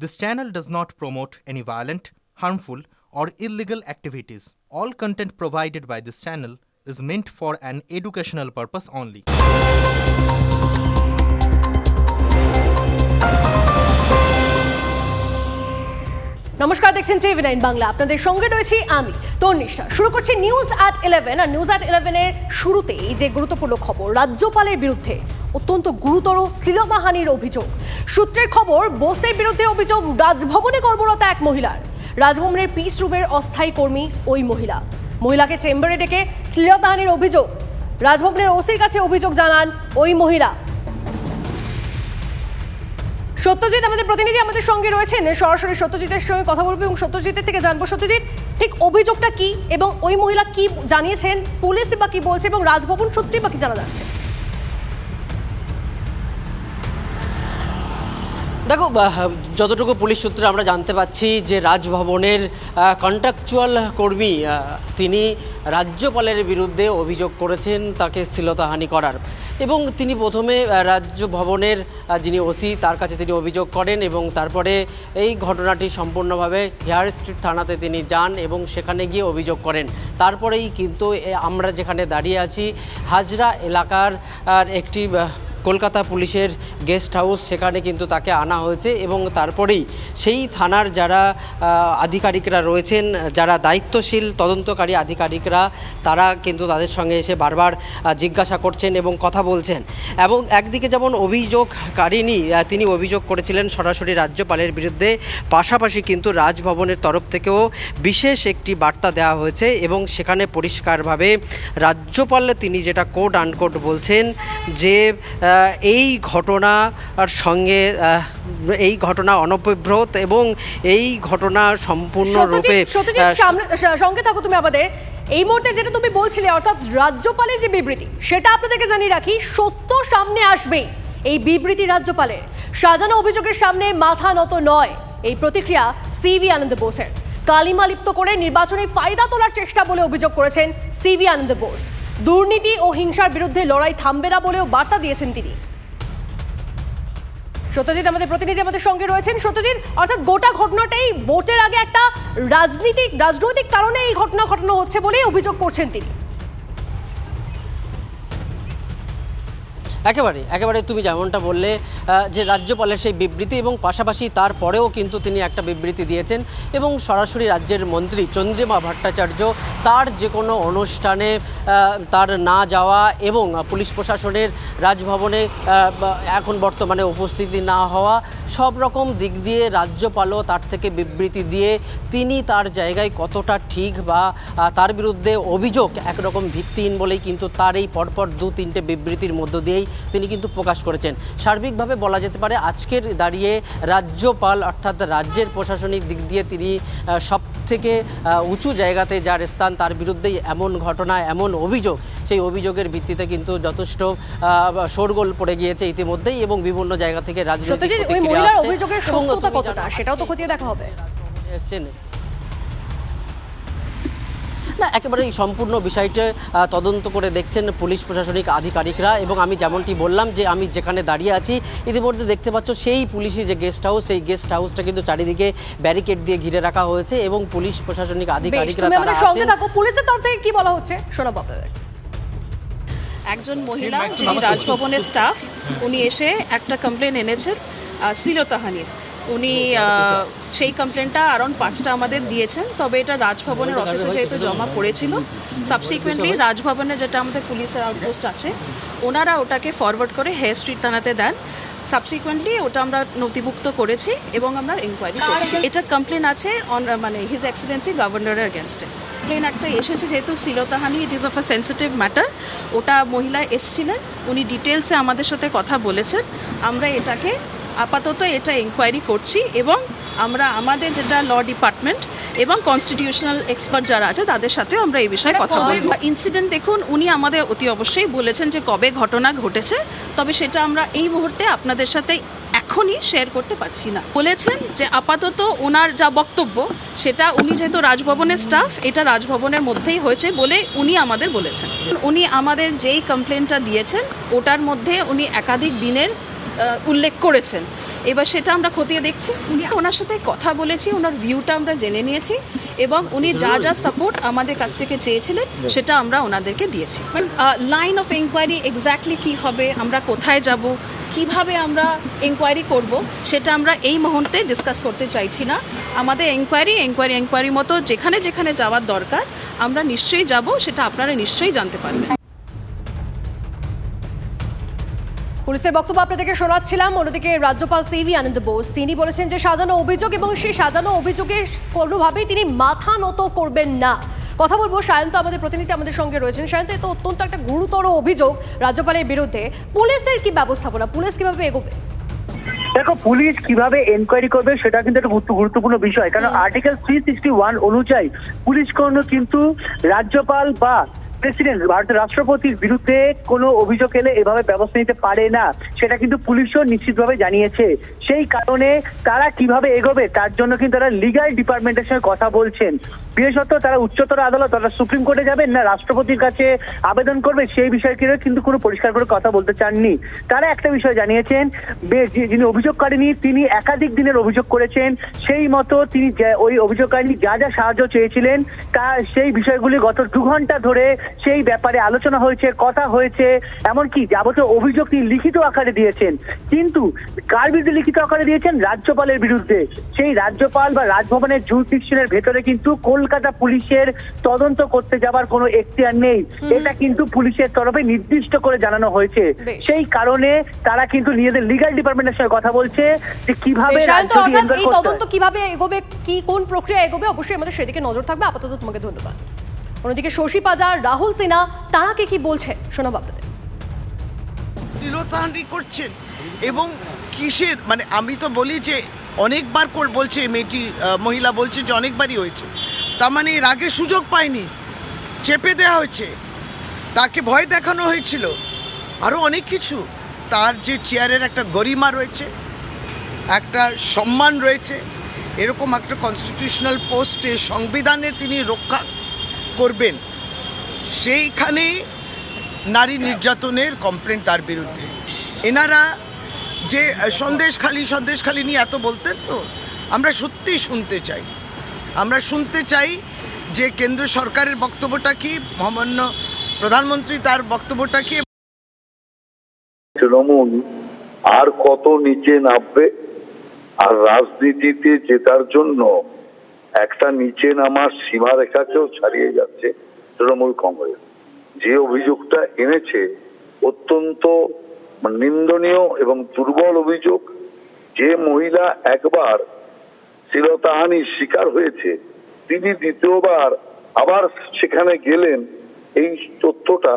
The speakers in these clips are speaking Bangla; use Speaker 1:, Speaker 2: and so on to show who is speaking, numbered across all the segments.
Speaker 1: This channel does not promote any violent, harmful, or illegal activities. All content provided by this channel is meant for an educational purpose only.
Speaker 2: নমস্কার দেখছেন টিভি নাইন বাংলা আপনাদের সঙ্গে রয়েছি আমি তন্নিষ্ঠা শুরু করছি নিউজ অ্যাট ইলেভেন আর নিউজ অ্যাট ইলেভেনের শুরুতেই যে গুরুত্বপূর্ণ খবর রাজ্যপালের বিরুদ্ধে অত্যন্ত গুরুতর শ্লীলতাহানির অভিযোগ। সূত্রের খবর, বোসের বিরুদ্ধে অভিযোগ, রাজভবনে কর্মরত এক মহিলার। রাজভবনের পিস রুমের অস্থায়ী কর্মী ওই মহিলা। মহিলাকে চেম্বারে ডেকে শ্লীলতাহানির অভিযোগ। রাজভবনের ওসির কাছে অভিযোগ জানান ওই মহিলা। সত্যজিৎ আমাদের প্রতিনিধি আমাদের সঙ্গে রয়েছেন। সরাসরি সত্যজিতের সঙ্গে কথা বলব এবং সত্যজিতের থেকে জানব, সত্যজিৎ, ঠিক অভিযোগটা কি এবং ওই মহিলা কি জানিয়েছেন, পুলিশ বা কি বলছে এবং রাজভবন সত্যি বা কি জানা যাচ্ছে?
Speaker 3: দেখো যতটুকু পুলিশ সূত্রে আমরা জানতে পাচ্ছি যে রাজভবনের কন্ট্রাকচুয়াল কর্মী তিনি রাজ্যপালের বিরুদ্ধে অভিযোগ করেছেন তাকে শ্লীলতাহানি করার। এবং তিনি প্রথমে রাজ্য ভবনের যিনি ওসি, তার কাছে তিনি অভিযোগ করেন এবং তারপরে এই ঘটনাটি সম্পূর্ণভাবে হেয়ার স্ট্রিট থানাতে তিনি যান এবং সেখানে গিয়ে অভিযোগ করেন। তারপরেই কিন্তু আমরা যেখানে দাঁড়িয়ে আছি, হাজরা এলাকার একটি কলকাতা পুলিশের গেস্ট হাউস সেখানে কিন্তু তাকে আনা হয়েছে এবং তারপরেই সেই থানার যারা আধিকারিকরা রয়েছেন যারা দায়িত্বশীল তদন্তকারী আধিকারিকরা তারা কিন্তু তাদের সঙ্গে এসে বারবার জিজ্ঞাসা করছেন এবং কথা বলছেন। এবং একদিকে যেমন অভিযোগকারিনী আহ, তিনি অভিযোগ করেছিলেন সরাসরি রাজ্যপালের বিরুদ্ধে পাশাপাশি কিন্তু রাজভবনের তরফ থেকেও বিশেষ একটি বার্তা দেওয়া হয়েছে এবং সেখানে পরিষ্কারভাবে রাজ্যপাল তিনি যেটা কোড আনকোড বলছেন যে এই ঘটনার সঙ্গে এই ঘটনা অনপ্রব্রত এবং এই ঘটনা সম্পূর্ণরূপে
Speaker 2: সঙ্গে থাকো তুমি আমাদের। এই মুহূর্তে যেটা তুমি বলছিলে অর্থাৎ রাজ্যপালের যে বিবৃতি সেটা আপনাদেরকে জানিয়ে রাখি সত্য সামনে আসবেই এই বিবৃতি রাজ্যপালের। সাজানো অভিযোগের সামনে মাথা নত নয় এই প্রতিক্রিয়া সিভি আনন্দ বোসের। কালিমা লিপ্ত করে নির্বাচনে ফায়দা তোলার চেষ্টা বলে অভিযোগ করেছেন সিভি আনন্দ বোস। দুর্নীতি ও হিংসার বিরুদ্ধে লড়াই থামবে না বলেও বার্তা দিয়েছেন তিনি। সত্যজিৎ আমাদের প্রতিনিধি আমাদের সঙ্গে রয়েছেন। সত্যজিৎ, অর্থাৎ গোটা ঘটনাটাই ভোটের আগে একটা রাজনীতিক, রাজনৈতিক কারণে এই ঘটনা ঘটানো হচ্ছে বলেই অভিযোগ করছেন তিনি।
Speaker 3: একেবারে একেবারে তুমি যেমনটা বললে যে রাজ্যপালের সেই বিবৃতি এবং পাশাপাশি তারপরেও কিন্তু তিনি একটা বিবৃতি দিয়েছেন এবং সরাসরি রাজ্যের মন্ত্রী চন্দ্রিমা ভট্টাচার্য তার যে কোনো অনুষ্ঠানে তার না যাওয়া এবং পুলিশ প্রশাসনের রাজভবনে এখন বর্তমানে উপস্থিতি না হওয়া সব রকম দিক দিয়ে রাজ্যপালও তার থেকে বিবৃতি দিয়ে তিনি তার জায়গায় কতটা ঠিক বা তার বিরুদ্ধে অভিযোগ একরকম ভিত্তিহীন বলেই কিন্তু তার এই পরপর দু তিনটে বিবৃতির মধ্য দিয়েই তিনি কিন্তু প্রকাশ করেছেন। সার্বিকভাবে বলা যেতে পারে আজকের দাঁড়িয়ে রাজ্যপাল অর্থাৎ রাজ্যের প্রশাসনিক দিক দিয়ে তিনি সব থেকে উঁচু জায়গাতে যার স্থান তার বিরুদ্ধেই এমন ঘটনা এমন অভিযোগ সেই অভিযোগের ভিত্তিতে কিন্তু যথেষ্ট শোরগোল পড়ে গিয়েছে ইতিমধ্যেই এবং বিভিন্ন জায়গা থেকে রাজনৈতিক
Speaker 2: মহিলার অভিযোগের সত্যতা কতটা? সেটাও তো খতিয়ে দেখা হবে।
Speaker 3: এসছেন না। একেবারে এই সম্পূর্ণ বিষয়টা তদন্ত করে দেখছেন পুলিশ প্রশাসনিক আধিকারিকরা এবং আমি যেমনটি বললাম যে আমি যেখানে দাঁড়িয়ে আছি ইতিমধ্যে দেখতে পাচ্ছ সেই পুলিশি যে গেস্ট হাউস সেই গেস্ট হাউসটা কিন্তু চারিদিকে ব্যারিকেড দিয়ে ঘিরে রাখা হয়েছে এবং পুলিশ প্রশাসনিক আধিকারিকরা তারা
Speaker 2: আমাদের সঙ্গে থাকো। পুলিশের তরফ থেকে কি বলা হচ্ছে? শোনাবো আপনাদের।
Speaker 4: একজন মহিলা যিনি রাজভবনের স্টাফ উনি এসে একটা কমপ্লেন এনেছেন। শ্লীলতাহানির উনি সেই কমপ্লেনটা অ্যারাউন্ড পাঁচটা আমাদের দিয়েছেন তবে এটা রাজভবনের অফিসে যেহেতু জমা পড়েছিল সাবসিকুয়েন্টলি রাজভবনে যেটা আমাদের পুলিশের আউটপোস্ট আছে ওনারা ওটাকে ফরওয়ার্ড করে হেয়ার স্ট্রিট থানাতে দেন। সাবসিকুয়েন্টলি ওটা আমরা নথিভুক্ত করেছি এবং আমরা ইনকোয়ারি করছি। এটা কমপ্লেন আছে অন মানে হিজ এক্সিলেন্সি গভর্নরের এগেনস্টে কমপ্লেন একটা এসেছে যেহেতু শ্লীলতাহানি it is of a sensitive matter ওটা মহিলা এসছিলেন উনি ডিটেলসে আমাদের সাথে কথা বলেছেন। আমরা এটাকে আপাতত এটা এনকোয়ারি করছি এবং আমরা আমাদের যেটা ল ডিপার্টমেন্ট এবং কনস্টিটিউশনাল এক্সপার্ট যারা আছে তাদের সাথে আমরা এই বিষয়ে কথা বলব। ইনসিডেন্ট দেখুন উনি আমাদের অতি অবশ্যই বলেছেন যে কবে ঘটনা ঘটেছে তবে সেটা আমরা এই মুহূর্তে আপনাদের সাথে এখনই শেয়ার করতে পারছি না। বলেছেন যে আপাতত ওনার যা বক্তব্য সেটা উনি যেহেতু রাজভবনের স্টাফ এটা রাজভবনের মধ্যেই হয়েছে বলে উনি আমাদের বলেছেন। উনি আমাদের যেই কমপ্লেনটা দিয়েছেন ওটার মধ্যে উনি একাধিক দিনের উল্লেখ করেছেন। এবার সেটা আমরা খতিয়ে দেখছি। উনি ওনার সাথে কথা বলেছি ওনার ভিউটা আমরা জেনে নিয়েছি এবং উনি যা যা সাপোর্ট আমাদের কাছ থেকে চেয়েছিলেন সেটা আমরা ওনাদেরকে দিয়েছি। লাইন অফ এনকোয়ারি এক্স্যাক্টলি কী হবে আমরা কোথায় যাব কীভাবে আমরা এনকোয়ারি করব সেটা আমরা এই মুহূর্তে ডিসকাস করতে চাইছি না। আমাদের এনকোয়ারি এনকোয়ারি এনকোয়ারি মতো যেখানে যেখানে যাওয়ার দরকার আমরা নিশ্চয়ই যাব সেটা আপনারা নিশ্চয়ই জানতে পারবেন।
Speaker 2: পুলিশের বক্তব্য আপনাদেরকে শোনাচ্ছিলাম। অন্যদিকে রাজ্যপাল সিভি আনন্দ বোস তিনি বলেছেন যে সাজানো অভিযোগ এবং সেই সাজানো অভিযোগে কোনোভাবেই তিনি মাথা নত করবেন না। কথা বলব সায়ন্ত আমাদের প্রতিনিধি আমাদের সঙ্গে রয়েছেন। সায়ন্ত এ তো অত্যন্ত একটা গুরুতর অভিযোগ রাজ্যপালের বিরুদ্ধে। পুলিশের কি ব্যবস্থাপনা? পুলিশ কীভাবে এগোবে?
Speaker 5: দেখো পুলিশ কীভাবে এনকোয়ারি করবে সেটা কিন্তু একটা গুরুত্ব- গুরুত্বপূর্ণ বিষয়। কারণ আর্টিকেল থ্রি সিক্সটি ওয়ান অনুযায়ী পুলিশ কোনো কিন্তু রাজ্যপাল বা প্রেসিডেন্ট ভারতের রাষ্ট্রপতির বিরুদ্ধে কোনো অভিযোগ এলে এভাবে ব্যবস্থা নিতে পারে না, সেটা কিন্তু পুলিশও নিশ্চিতভাবে জানিয়েছে। সেই কারণে তারা কীভাবে এগোবে, তার জন্য কিন্তু তারা লিগাল ডিপার্টমেন্টের সঙ্গে কথা বলছেন। বিশেষত তারা উচ্চতর আদালত, তারা সুপ্রিম কোর্টে যাবেন না, রাষ্ট্রপতির কাছে আবেদন করবে, সেই বিষয়ে কিন্তু কোনো পরিষ্কার করে কথা বলতে চাননি। তারা একটা বিষয় জানিয়েছেন যিনি অভিযোগকারিনী তিনি একাধিক দিনের অভিযোগ করেছেন, সেই মতো তিনি ওই অভিযোগকারিনী যা যা সাহায্য চেয়েছিলেন, তা সেই বিষয়গুলি গত দু ঘণ্টা ধরে সেই ব্যাপারে আলোচনা হয়েছে কথা হয়েছে এমনকি যাবতীয় অভিযোগ তিনি লিখিত আকারে দিয়েছেন। কিন্তু কার বিরুদ্ধে লিখিত আকারে দিয়েছেন? রাজ্যপালের বিরুদ্ধে। সেই রাজ্যপাল বা রাজভবনের জুরিডিকশনের ভেতরে কিন্তু কলকাতা পুলিশের তদন্ত করতে যাবার কোনো এখতিয়ার নেই। এটা কিন্তু পুলিশের তরফে নির্দিষ্ট করে জানানো হয়েছে। সেই কারণে তারা কিন্তু নিজেদের লিগাল ডিপার্টমেন্টের সঙ্গে কথা বলছে যে কীভাবে
Speaker 2: তদন্ত কীভাবে এগোবে কি কোন প্রক্রিয়া এগোবে অবশ্যই আমাদের সেদিকে নজর থাকবে। আপাতত তোমাকে ধন্যবাদ। অন্যদিকে শশী পাজার, রাহুল সিনহা তারা কে কি বলছে? শোনাবো আপনাদের।
Speaker 6: শ্লীলতাহানি করছেন এবং কিসের? মানে আমি তো বলি যে অনেকবার কর বলছে মেয়েটি মহিলা বলছে যে অনেকবারই হয়েছে। তার মানে এর আগে সুযোগ পায়নি, চেপে দেওয়া হয়েছে, তাকে ভয় দেখানো হয়েছিল আরও অনেক কিছু। তার যে চেয়ারের একটা গরিমা রয়েছে, একটা সম্মান রয়েছে, এরকম একটা কনস্টিটিউশনাল পোস্টে সংবিধানে তিনি রক্ষা করবেন। সেইখানে নারী নির্যাতনের কমপ্লেন তার বিরুদ্ধে। এনারা যে সন্দেশখালি সন্দেশখালি নিয়ে এত বলতেন তো, আমরা সত্যি শুনতে চাই। আমরা শুনতে চাই যে কেন্দ্র সরকারের বক্তব্যটা কি, মহামান্য প্রধানমন্ত্রী তার বক্তব্যটা কি?
Speaker 7: তৃণমূল আর কত নিচে নামবে, আর রাজনীতিতে জেতার জন্য একটা নিচে নামার সীমারেখাকেও ছাড়িয়ে যাচ্ছে তৃণমূল কংগ্রেস। যে অভিযোগটা এনেছে অত্যন্ত নিন্দনীয় এবং দুর্বল অভিযোগ, যে মহিলা একবার শ্লীলতাহানির শিকার হয়েছে, তিনি দ্বিতীয়বার আবার সেখানে গেলেন, এই তথ্যটা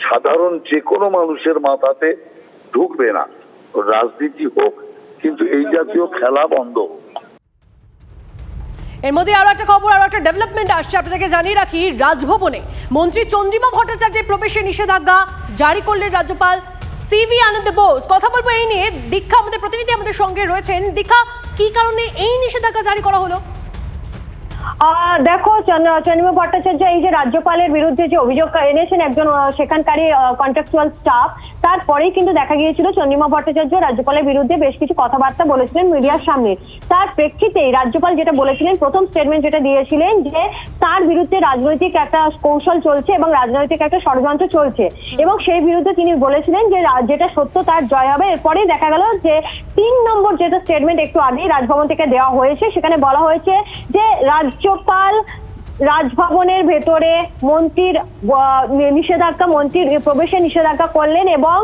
Speaker 7: সাধারণ যে কোনো মানুষের মাথাতে ঢুকবে না। রাজনীতি হোক, কিন্তু এই জাতীয় খেলা বন্ধ হোক।
Speaker 2: এর মধ্যে আরও একটা খবর, আরও একটা ডেভেলপমেন্ট আসছে। আপনাদেরকে জানিয়ে রাখি, রাজভবনে মন্ত্রী চন্দ্রিমা ভট্টাচার্যের প্রবেশে নিষেধাজ্ঞা জারি করলেন রাজ্যপাল সিভি আনন্দ বোস। কথা বলব এই নিয়ে। দীক্ষা আমাদের প্রতিনিধি আমাদের সঙ্গে রয়েছেন। দীক্ষা, কি কারণে এই নিষেধাজ্ঞা জারি করা হলো?
Speaker 8: দেখো, চন্দ্র- চন্দ্রিমা ভট্টাচার্য এই যে রাজ্যপালের বিরুদ্ধে যে অভিযোগ এনেছেন একজন সেখানকারই কন্ট্রাকচুয়াল স্টাফ তারপরেই কিন্তু দেখা গিয়েছিল চন্দ্রিমা ভট্টাচার্য রাজ্যপালের বিরুদ্ধে বেশ কিছু কথাবার্তা বলেছিলেন মিডিয়ার সামনে। তার প্রেক্ষিতেই রাজ্যপাল যেটা বলেছিলেন, প্রথম স্টেটমেন্ট যেটা দিয়েছিলেন যে তার বিরুদ্ধে রাজনৈতিক একটা কৌশল চলছে এবং রাজনৈতিক একটা ষড়যন্ত্র চলছে। এবং সেই বিরুদ্ধে তিনি বলেছিলেন যে যেটা সত্য তার জয় হবে। এরপরেই দেখা গেল যে তিন নম্বর যেটা স্টেটমেন্ট একটু আগেই রাজভবন থেকে দেওয়া হয়েছে, সেখানে বলা হয়েছে যে রাজ্যপাল রাজভবনের ভেতরে মন্ত্রীর নিষেধাজ্ঞা মন্ত্রীর প্রবেশে নিষেধাজ্ঞা করলেন এবং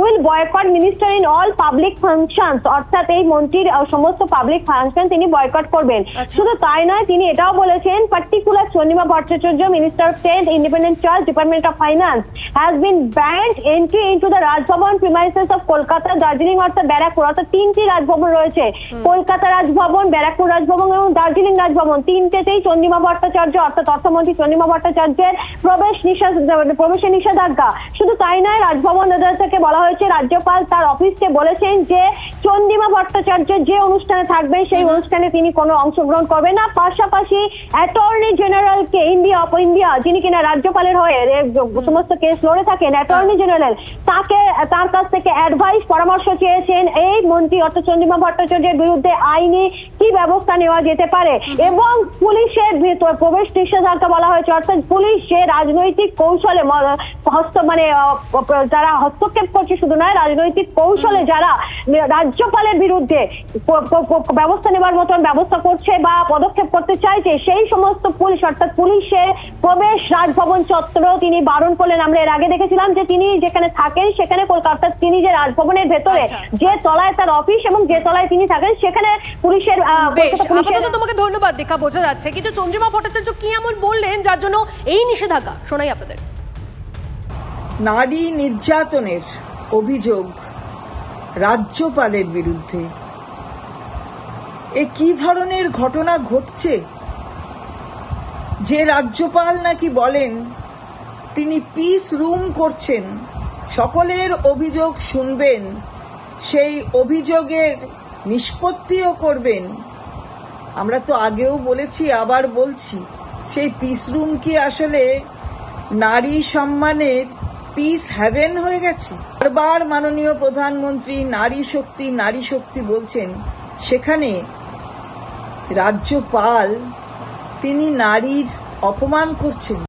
Speaker 8: will boycott minister in all public functions অর্থাৎ এই মন্ত্রীর সমস্ত পাবলিক ফাংশন তিনি বয়কট করবেন।
Speaker 2: আচ্ছা।
Speaker 8: শুধু তাই নয় তিনি এটাও বলেছেন particular Chandrima Bhattacharya minister of state independent charge department of finance has been banned entry into the Raj Bhavan premises of Kolkata Darjeeling অর্থাৎ ব্যারাকপুর অর্থাৎ তিনটি রাজভবন রয়েছে। কলকাতা রাজভবন ব্যারাকপুর রাজভবন এবং দার্জিলিং রাজভবন তিনটেতেই চন্দ্রিমা ভট্টাচার্য ভট্টাচার্য অর্থাৎ অর্থমন্ত্রী চন্দ্রিমা ভট্টাচার্যের প্রবেশ নিষেধ প্রবেশে নিষেধাজ্ঞা। শুধু তাই নয় রাজভবন থেকে বলা হয়েছে রাজ্যপাল তার অফিসকে বলেছেন যে চন্দ্রিমা ভট্টাচার্য যে অনুষ্ঠানে থাকবেন সেই অনুষ্ঠানে তিনি কোনো অংশগ্রহণ করবেন না। পাশাপাশি অ্যাটর্নি জেনারেলকে ইন্ডিয়া অফ ইন্ডিয়া যিনি কিনা রাজ্যপালের হয়ে সমস্ত কেস লড়ে থাকেন অ্যাটর্নি জেনারেল তাকে তার কাছ থেকে অ্যাডভাইস পরামর্শ চেয়েছেন এই মন্ত্রী অর্থ চন্দ্রিমা ভট্টাচার্যের বিরুদ্ধে আইনি কি ব্যবস্থা নেওয়া যেতে পারে? এবং পুলিশের ভিতর প্রবেশ নিষেধাজ্ঞা বলা হয়েছে অর্থাৎ পুলিশ যে রাজনৈতিক কৌশলে হস্ত মানে যারা হস্তক্ষেপ করছে শুধু নয় রাজনৈতিক কৌশলে যারা রাজ্যপালের বিরুদ্ধে ব্যবস্থা নেবার মতন ব্যবস্থা করছে বা পদক্ষেপ করতে চাইছে সেই সমস্ত পুলিশ অর্থাৎ পুলিশের প্রবেশ রাজভবন চত্বরেও তিনি বারণ করলেন। আমরা এর আগে দেখেছিলাম যে তিনি যেখানে থাকেন সেখানে কলকাতা তিনি যে রাজভবনের ভেতরে
Speaker 2: আচ্ছা,
Speaker 8: যে তলায় তার অফিস এবং যে তলায় তিনি থাকেন সেখানে পুলিশের
Speaker 2: তোমাকে ধন্যবাদ দেখা বোঝা যাচ্ছে। কিন্তু চন্দ্রিমা ভট্টাচার্য কি এমন বললেন যার জন্য এই নিষেধাজ্ঞা? শোনাই আপনাদের।
Speaker 9: নারী নির্যাতনের অভিযোগ রাজ্যপালের বিরুদ্ধে। এ কি ধরনের ঘটনা ঘটছে? যে রাজ্যপাল নাকি বলেন, তিনি পিস রুম করছেন, সকলের অভিযোগ শুনবেন, সেই অভিযোগের নিষ্পত্তিও করবেন। আমরা তো আগেও বলেছি, আবার বলছি, সেই পিস রুম কি আসলে নারী সম্মানের পিস হ্যাভেন হয়ে গেছে? বারবার মাননীয় প্রধানমন্ত্রী নারী শক্তি নারী শক্তি বলছেন, সেখানে রাজ্যপাল তিনি নারীর অপমান করছেন।